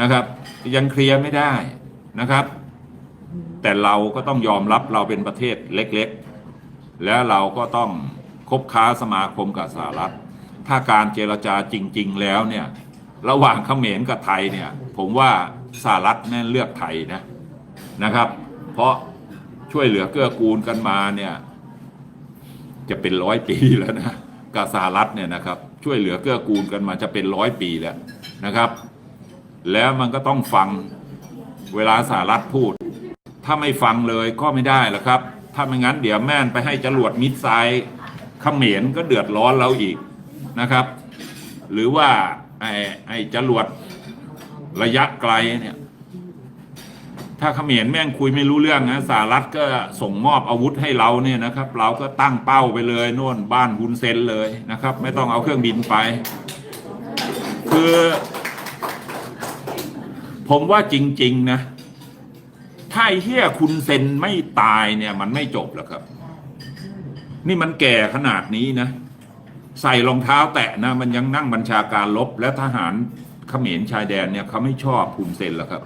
นะครับ ยังเคลียร์ไม่ได้นะครับ แต่เราก็ต้องยอมรับเราเป็นประเทศเล็กๆ แล้วเราก็ต้องคบค้าสมาคมกับสหรัฐ ถ้าการเจรจาจริง ๆ แล้วเนี่ยระหว่างเขมรกับไทยเนี่ยผมว่าสหรัฐแน่เลือกไทยนะนะครับ เพราะช่วยเหลือเกื้อกูลกันมาเนี่ยจะเป็นร้อยปีแล้วนะกับสหรัฐเนี่ยนะครับ ช่วยเหลือเกื้อกูลกันมาจะเป็นร้อยปีแล้วนะครับ แล้วมันก็ต้องฟังเวลาสหรัฐพูด ถ้าไม่ฟังเลยก็ไม่ได้หรอกครับ ถ้าไม่งั้นเดี๋ยวแม่นไปให้จรวดมิดไซล์เขมรก็เดือดร้อนเราอีกนะครับ หรือว่าไอ้ไอ้จรวดระยะไกลเนี่ย ถ้าเขมรแม่งคุยไม่รู้เรื่องนะสหรัฐก็ส่งมอบอาวุธให้เราเนี่ยนะครับ เราก็ตั้งเป้าไปเลยโน่นบ้านฮุนเซนเลยนะครับ ไม่ต้องเอาเครื่องบินไป คือ ผมว่าจริง ๆ นะ ถ้าเฮียคุณเซนไม่ตายเนี่ย มันไม่จบหรอกครับ นี่มันแก่ขนาดนี้นะ ใส่รองเท้าแตะนะ มันยังนั่งบัญชาการลบและทหารเขมรชายแดนเนี่ยเขาไม่ชอบคุณเซนหรอกครับ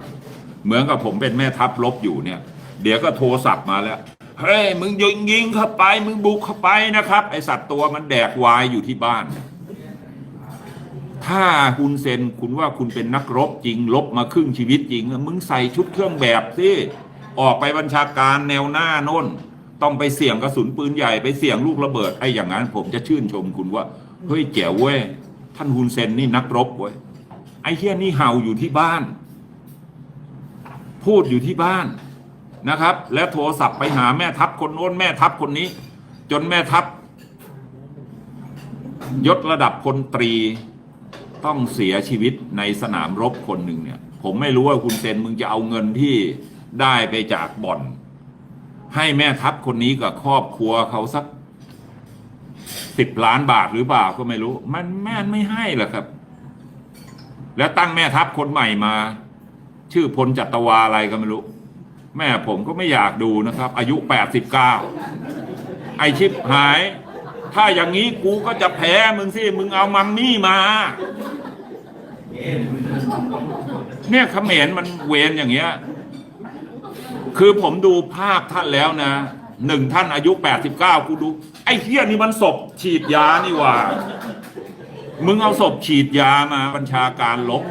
เหมือนกับผมเป็นแม่ทัพลบอยู่เนี่ย เดี๋ยวก็โทรศัพท์มาแล้วเฮ้ยมึงยิงยิงเข้าไป มึงบุกเข้าไปนะครับ ไอสัตว์ตัวมันแดกวายอยู่ที่บ้าน ถ้าคุณเซนคุณว่าคุณเป็นนักรบจริงลบมาครึ่งชีวิตจริง มึงใส่ชุดเครื่องแบบสิออกไปบัญชาการแนวหน้าโน่น ต้องไปเสี่ยงกระสุนปืนใหญ่ไปเสี่ยงลูกระเบิดไอ้อย่างนั้นผมจะชื่นชมคุณว่าเฮ้ยแจ๋วเว้ยท่านฮุนเซนนี่นักรบเว้ยไอ้เฮียนี่เห่าอยู่ที่บ้าน พูดอยู่ที่บ้านนะครับ แล้วโทรศัพท์ไปหาแม่ทัพคนโน้นแม่ทัพคนนี้ จนแม่ทัพยศระดับพลตรี ต้องเสียชีวิตในสนามรบคนหนึ่งเนี่ย ผมไม่รู้ว่าคุณเซนมึงจะเอาเงินที่ได้ไปจากบ่อน ให้แม่ทัพคนนี้กับครอบครัวเขาสักสิบล้านบาทหรือเปล่าก็ไม่รู้ มันแม่นไม่ให้หรอกครับ แล้วตั้งแม่ทัพคนใหม่มา ชื่อพลจัตวาอะไรก็ไม่รู้ แม่ผมก็ไม่อยากดูนะครับ อายุแปดสิบเก้าไอชิปหาย ถ้าอย่างนี้กูก็จะแพ้มึงสิ มึงเอามัมมี่มา เนี่ยเขมรมันเวรอย่างเงี้ย คือผมดูภาพท่านแล้วนะหนึ่งท่านอายุแปดสิบเก้ากูดู ไอ้เฮียนี่มันศพฉีดยานี่ว่า มึงเอาศพฉีดยามาบัญชาการลบ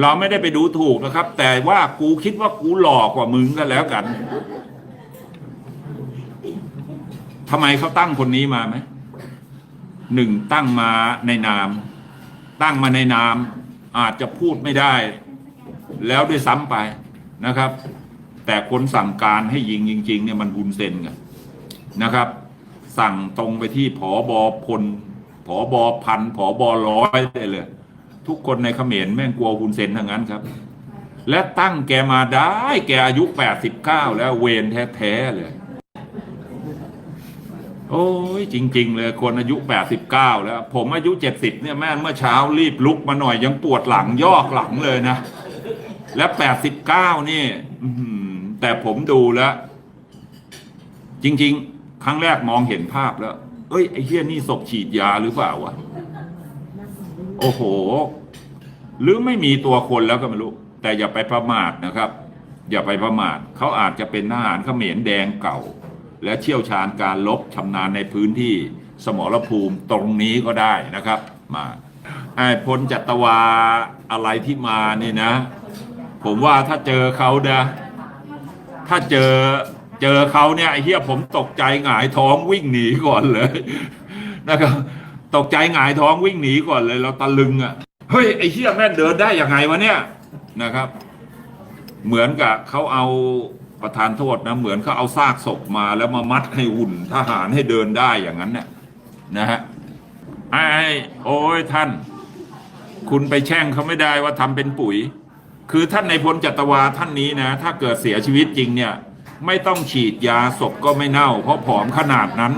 เราไม่ได้ไปดูถูกนะครับ แต่ว่ากูคิดว่ากูหลอกกว่ามึงก็แล้วกัน ทำไมเขาตั้งคนนี้มาไหมหนึ่งตั้งมาในนาม ตั้งมาในนาม อาจจะพูดไม่ได้ แล้วด้วยซ้ำไปนะครับ แต่คนสั่งการให้ยิงจริง ๆ เนี่ยมันบุญเซนไงนะครับ สั่งตรงไปที่ผอบอพลผอบอพันผอบอร้อยได้เลย ทุกคนในเขมรแม่งกลัวบุญเซนทั้งนั้นครับ และตั้งแกมาได้ แกอายุแปดสิบเก้าแล้วเวรแท้ ๆ เลย โอ้ยจริง ๆ เลยคนอายุ 89 แล้ว ผมอายุ 70 เนี่ยแม่เมื่อเช้ารีบลุกมาหน่อยยังปวดหลังยอกหลังเลยนะ และ 89 นี่แต่ผมดูแล้ว จริง ๆ ครั้งแรกมองเห็นภาพแล้ว เอ้ยไอ้เหี้ยนี่ศพฉีดยาหรือเปล่าวะโอ้โห หรือไม่มีตัวคนแล้วก็ไม่รู้ แต่อย่าไปประมาทนะครับ อย่าไปประมาทเขาอาจจะเป็นทหารเขมรแดงเก่า และเชี่ยวชาญการลบชำนาญในพื้นที่สมรภูมิตรงนี้ก็ได้นะครับ มาไอ้พลจัตวาอะไรที่มานี่นะ ผมว่าถ้าเจอเขาเนะถ้าเจอเจอเขาเนี่ยไอ้เหี้ยผมตกใจหงายท้องวิ่งหนีก่อนเลยนะครับ ตกใจหงายท้องวิ่งหนีก่อนเลย เราตะลึงอะเฮ้ยไอ้เหี้ยแม่เดินได้ยังไงวะเนี่ยนะครับ เหมือนกับเขาเอา ประธานโทษนะเหมือนเขาเอาซากศพมาแล้วมามัดให้หุ่นทหารให้เดินได้อย่างนั้นเนี่ยนะฮะไอ้โอ้ยท่าน คุณไปแช่งเขาไม่ได้ว่าทำเป็นปุ๋ย คือท่านในพลจัตวาท่านนี้นะ ถ้าเกิดเสียชีวิตจริงเนี่ย ไม่ต้องฉีดยาศพก็ไม่เน่า เพราะผอมขนาดนั้น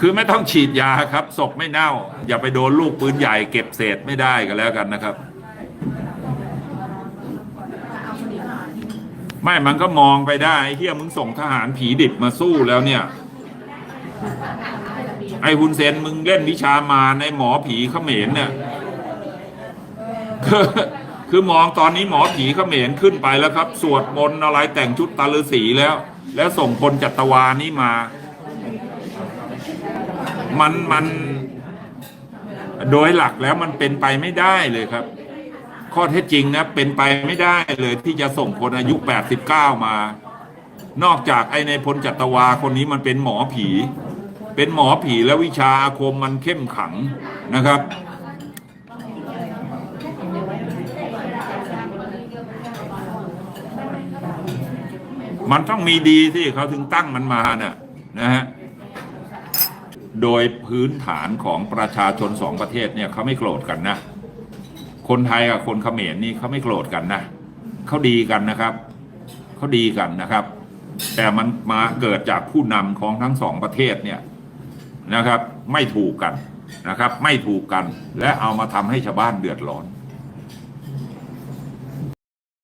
คือไม่ต้องฉีดยาครับศพไม่เน่า อย่าไปโดนลูกปืนใหญ่เก็บเศษไม่ได้ก็แล้วกันนะครับ ไม่มันก็มองไปได้ไอ้เฮียมึงส่งทหารผีดิบมาสู้แล้วเนี่ย ไอ้ฮุนเซนมึงเล่นวิชามาในหมอผีเขมรเนี่ยคือคือมองตอนนี้หมอผีเขมรขึ้นไปแล้วครับ สวดมนต์อะไรแต่งชุดตาฤาษีแล้ว แล้วส่งพลจัตวานี้มา มันมันโดยหลักแล้วมันเป็นไปไม่ได้เลยครับ ข้อเท็จจริงนะเป็นไปไม่ได้เลยที่จะส่งคนอายุ 89 มา นอกจากไอ้ในพลจัตวาคนนี้มันเป็นหมอผี เป็นหมอผีแล้ววิชาอาคมมันเข้มขังนะครับ มันต้องมีดีที่เขาถึงตั้งมันมาน่ะนะฮะโดยพื้นฐานของประชาชนสองประเทศเนี่ยเขาไม่โกรธกันนะ คนไทยกับคนเขมรนี่เขาไม่โกรธกันนะเขาดีกันนะครับเขาดีกันนะครับ แต่มันมาเกิดจากผู้นำของทั้งสองประเทศเนี่ยนะครับ ไม่ถูกกันนะครับ ไม่ถูกกัน และเอามาทำให้ชาวบ้านเดือดร้อน